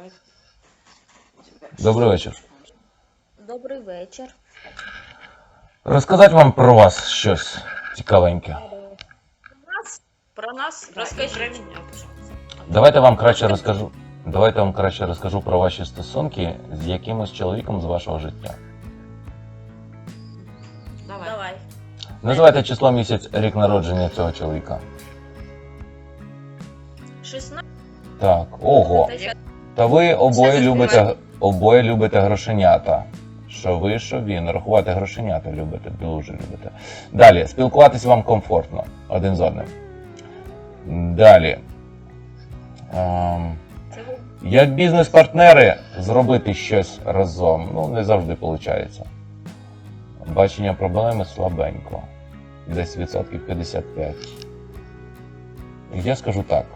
Давай. Добрий вечір. Добрий вечір. Розказати вам про вас щось цікавеньке. Про нас про розкажіть. Давайте вам краще розкажу. Давайте вам краще розкажу про ваші стосунки з якимось чоловіком з вашого життя. Давай. Давай. Називайте число місяць, рік народження цього чоловіка. 16 Так, ого. Та ви обоє любите обоє любите грошенята. Що ви, що він. Рахувати грошенята любите, дуже любите. Далі, спілкуватись вам комфортно один з одним. Далі. Ем, як бізнес-партнери зробити щось разом, ну не завжди виходить. Бачення проблеми слабенько. Десь відсотків 55. Я скажу так.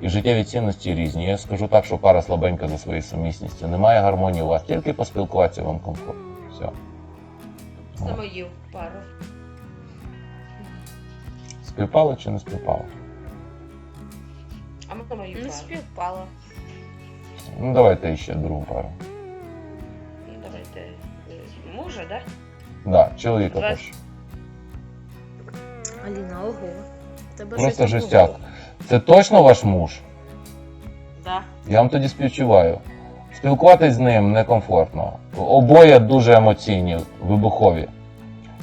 І життєві цінності різні. Я скажу так, що пара слабенька за своєю сумісністю. Немає гармонії у вас, тільки поспілкуватися вам комфортно. Все. За мою пару. Співпало чи не співпало? А мы мою Не пару. співпало. Ну давайте ще другу пару. Ну, давайте. э, Мужа, да? Да, чоловіка теж. Аліна, ого. Тебе Просто щось жестяк. було. Це точно ваш муж? Да. Я вам тоді співчуваю. Спілкуватись з ним некомфортно. Обоє дуже емоційні, вибухові.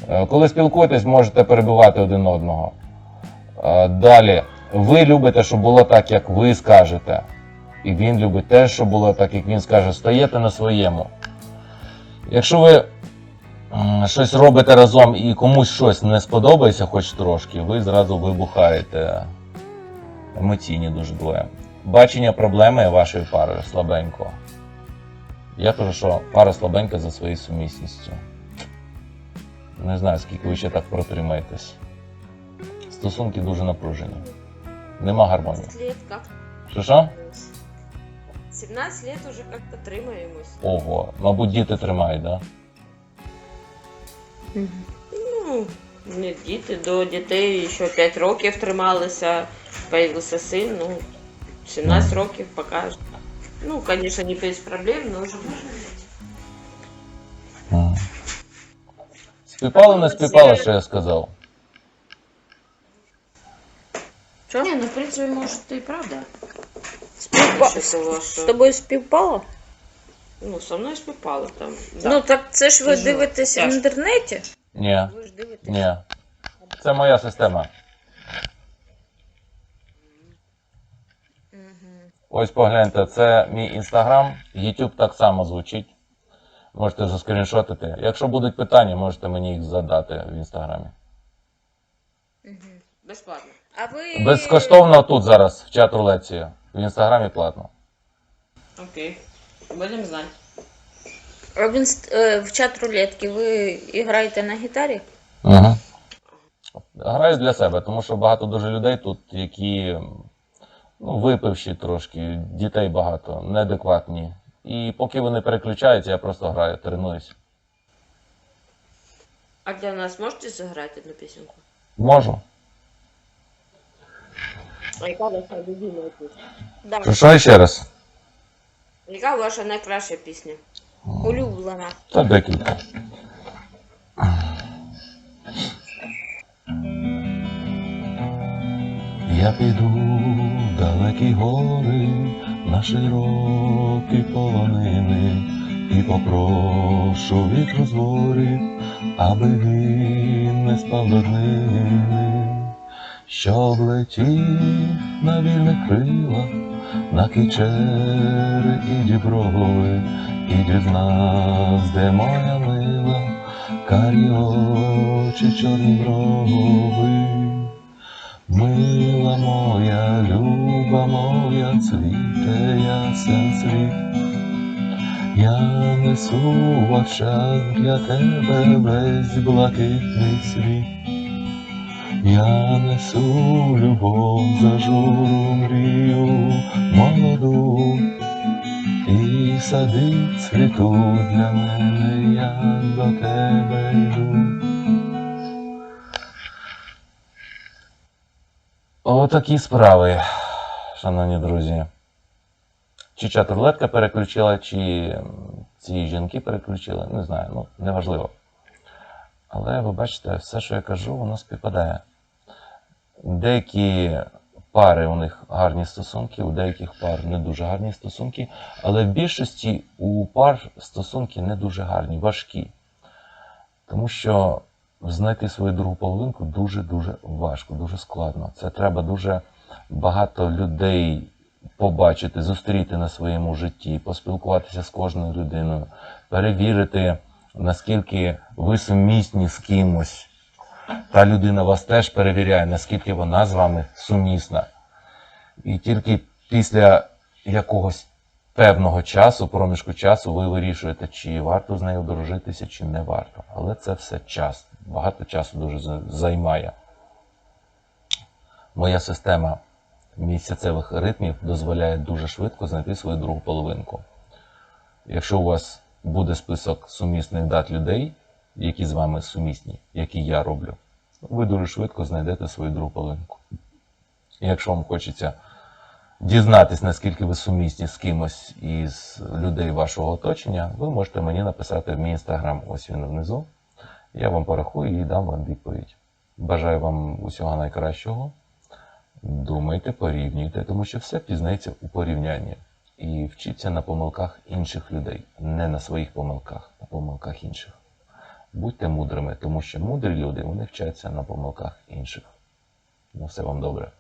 Е, Коли спілкуєтесь, можете перебивати один одного. Е, Далі, ви любите, щоб було так, як ви скажете. І він любить теж, щоб було так, як він скаже. Стаєте на своєму. Якщо ви щось робите разом і комусь щось не сподобається, хоч трошки, ви зразу вибухаєте. Емоційні дуже двоє. Бачення проблеми вашої пари слабенько. Я кажу, що пара слабенька за своєю сумісністю. Не знаю, скільки ви ще так протримаєтесь. Стосунки дуже напружені. Нема гармонії. 17 лет как Що що? 17 лет уже как-то тримаємось. Ого, мабуть, діти тримають, так? Да? Ну, не діти, до дітей ще 5 років трималися, появився син, ну, 17 років поки. Ну, конечно, не без проблем, но уже можно жить. Мгм. Співпало, не співпало, що я сказав. Не, ну, в принципе, может, и правда. Співпа... Ваше? З тобою співпало? Ну, со мною співпало там. Да. Ну так це ж ви Тяжело. дивитесь в Тяжко. інтернеті? Ні, Ви ж дивитесь. ні. Це моя система. Мгм. Ось погляньте, це мій інстаграм, YouTube так само звучить. Можете заскріншотити. Якщо будуть питання, можете мені їх задати в інстаграмі. Мгм. Безплатно. А ви... Безкоштовно тут зараз, в чат рулетці. В інстаграмі платно. Окей. Будем знать. В, інст... е, в чат рулетки ви граєте на гітарі? Угу. Граю для себе, тому що багато дуже людей тут, які ну, випивші трошки, дітей багато, неадекватні. І поки вони переключаються, я просто граю, тренуюсь. А для нас можете сыграть одну песенку? Можу. А яка ваша любимая пісня? Да. Що ще раз? Яка ваша найкраща пісня? Улюблена. Та декілька. Я піду в далекі гори на широкі полонини і попрошу вітру з горі, аби він не спав до днини, щоб летів на вільних крилах, на кичери і діброви, і дізнавсь, де моя мила, карі очі, чорні брови. Мила моя, люба моя, цвіте ясен світ. Я несу в очах для тебе весь блакитний світ. Я несу любов, зажуру мрію молоду, і сади цвітуть для мене, я до тебе йду. Отакі справи. шановні друзі. Чи чат рулетка переключила, чи ці жінки переключили, не знаю, ну, неважливо. Але ви бачите, все, що я кажу, воно співпадає. Деякі пари у них гарні стосунки, у деяких пар не дуже гарні стосунки, але в більшості у пар стосунки не дуже гарні, важкі. Тому що знайти свою другу половинку дуже-дуже важко, дуже складно. Це треба дуже багато людей побачити, зустріти на своєму житті, поспілкуватися з кожною людиною, перевірити, наскільки ви сумісні з кимось. Та людина вас теж перевіряє, наскільки вона з вами сумісна. І тільки після якогось певного часу, проміжку часу, ви вирішуєте, чи варто з нею дружитися, чи не варто. Але це все час. Багато часу дуже займає. Моя система місяцевих ритмів дозволяє дуже швидко знайти свою другу половинку. Якщо у вас буде список сумісних дат людей, які з вами сумісні, які я роблю, ви дуже швидко знайдете свою другу половинку. І якщо вам хочеться дізнатись, наскільки ви сумісні з кимось із людей вашого оточення, ви можете мені написати в мій інстаграм, ось він внизу. Я вам порахую і дам вам відповідь. Бажаю вам усього найкращого. Думайте, порівнюйте, тому що все пізнається у порівнянні. І вчіться на помилках інших людей, не на своїх помилках, на помилках інших. Будьте мудрими, тому що мудрі люди вони вчаться на помилках інших. На все вам добре.